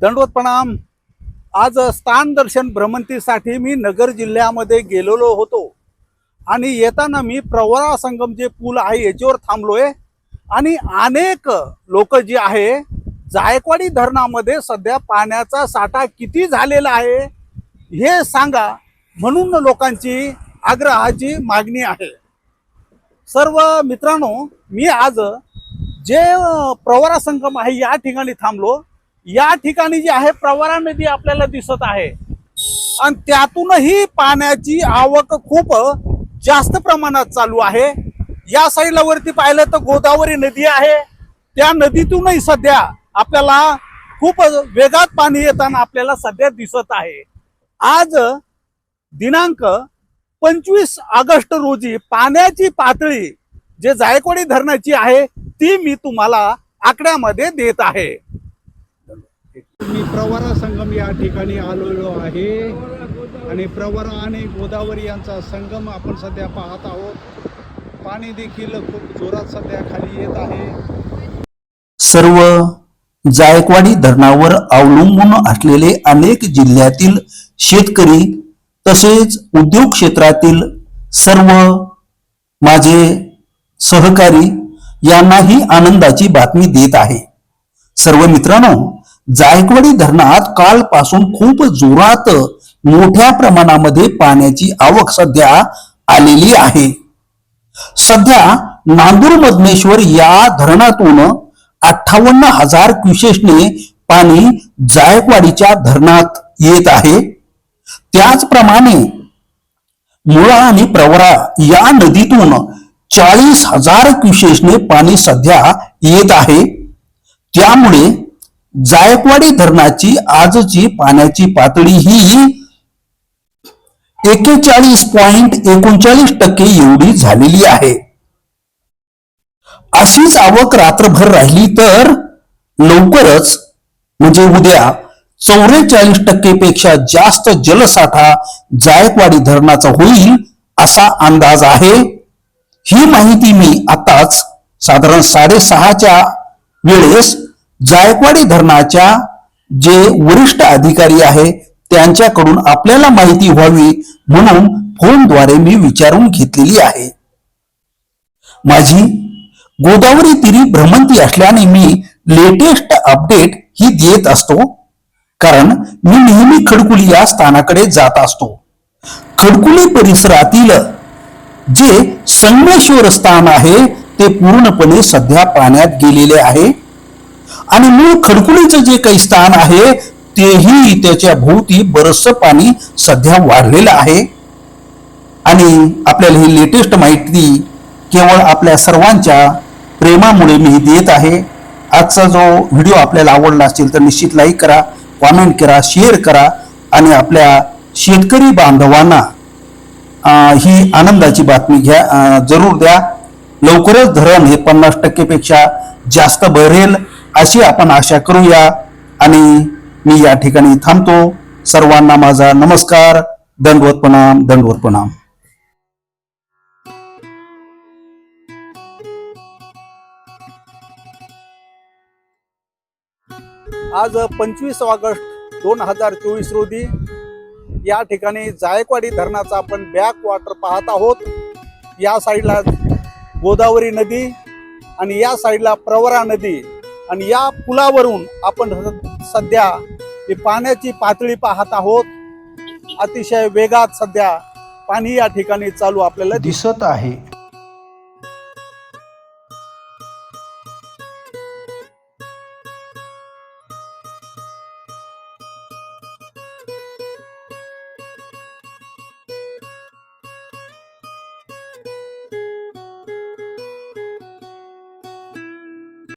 दंडवत प्रणाम आज स्थान दर्शन भ्रमंतीसाठी मी नगर जिल्ह्यामध्ये गेलेलो होतो. आणि येताना मी प्रवरा संगम जे पूल आहे याच्यावर थांबलोय. आणि अनेक लोक जे आहे जायकवाडी धरणामध्ये सध्या पाण्याचा साठा किती झालेला आहे हे सांगा. म्हणून लोकांची आग्रहाची मागणी आहे. सर्व मित्रांनो मी आज जे प्रवरा संगम आहे या ठिकाणी थांबलो. या ठिकाणी जी आहे प्रवरा नदी आपल्याला दिसत आहे. आणि त्यातूनही पाण्याची आवक खूप जास्त प्रमाणात चालू आहे. या साईडला वरती पाहिलं तर गोदावरी नदी आहे. त्या नदीतूनही सध्या आपल्याला खूप वेगात पाणी येताना आपल्याला सध्या दिसत आहे. आज दिनांक पंचवीस ऑगस्ट रोजी पाण्याची पातळी जे जायकवाडी धरणाची आहे ती मी तुम्हाला आकड्यामध्ये देत आहे. मी प्रवरा संगम या ठिकाणी आलेलो आहे. आणि प्रवरा आणि गोदावरी यांचा संगम आपण सध्या पाहत आहोत. पाणी देखील खूप जोरात सध्या खाली येत आहे. सर्व जायकवाडी धरणावर अवलंबून असलेले अनेक जिल्ह्यातील शेतकरी तसेच उद्योग क्षेत्रातील सर्व माझे सहकारी यांनाही आनंदाची बातमी देत आहे. सर्व मित्रांनो जायकवाडी धरणात कालपासून खूप जोरात मोठ्या प्रमाणामध्ये पाण्याची आवक सध्या आलेली आहे. सध्या नांदूर मधमेश्वर या धरणातून अठ्ठावन्न हजार क्युसेसने पाणी जायकवाडीच्या धरणात येत आहे. त्याचप्रमाणे मुळा आणि प्रवरा या नदीतून चाळीस हजार क्युसेसने पाणी सध्या येत आहे. त्यामुळे जायकवाडी धरणाची आजची पाण्याची पातळी ही एकेचाळीस पॉइंट एकोणचाळीस टक्के एवढी झालेली आहे. अशीच आवक रात्रभर राहिली तर लवकरच म्हणजे उद्या चौवेचाळीस टक्केपेक्षा जास्त जलसाठा जायकवाडी धरणाचा होईल असा अंदाज आहे. ही माहिती मी आताच साधारण साडेसहाच्या वेळेस जायकवाडी धरणाच्या जे वरिष्ठ अधिकारी आहे त्यांच्याकडून आपल्याला माहिती व्हावी म्हणून फोनद्वारे मी विचारून घेतलेली आहे. माझी गोदावरी तिरी भ्रमंती असल्याने मी लेटेस्ट अपडेट ही देत असतो कारण मी नेहमी खडकुली या स्थानाकडे जात असतो. खडकुली परिसरातील जे संगमेश्वर स्थान आहे ते पूर्णपणे सध्या पाण्यात गेलेले आहे. आणि मूळ खडकुलीचं जे काही स्थान आहे तेही त्याच्या भोवती बरचसं पाणी सध्या वाढलेलं आहे. आणि आपल्याला ही लेटेस्ट माहिती केवळ आपल्या सर्वांच्या प्रेमामुळे मी देत आहे. आजचा जो व्हिडिओ आपल्याला आवडला असेल तर निश्चित लाईक करा कॉमेंट करा शेअर करा. आणि आपल्या शेतकरी बांधवांना ही आनंदाची बातमी घ्या जरूर द्या. लवकरच धरण हे पन्नास टक्केपेक्षा जास्त भरेल. अशी आपण आशा करूया आणि मी या ठिकाणी थांबतो. सर्वांना माझा नमस्कार. दंडवत प्रणाम दंडवत प्रणाम आज पंचवीस ऑगस्ट दोन हजार चोवीस रोजी या ठिकाणी जायकवाडी धरणाचा आपण बॅक वॉटर पाहत आहोत. या साईडला गोदावरी नदी आणि या साईडला प्रवरा नदी आणि या पुलावरून आपण सध्या ही पाण्याची पातळी पाहत आहोत. अतिशय वेगात सध्या पाणी या ठिकाणी चालू आपल्याला दिसत आहे.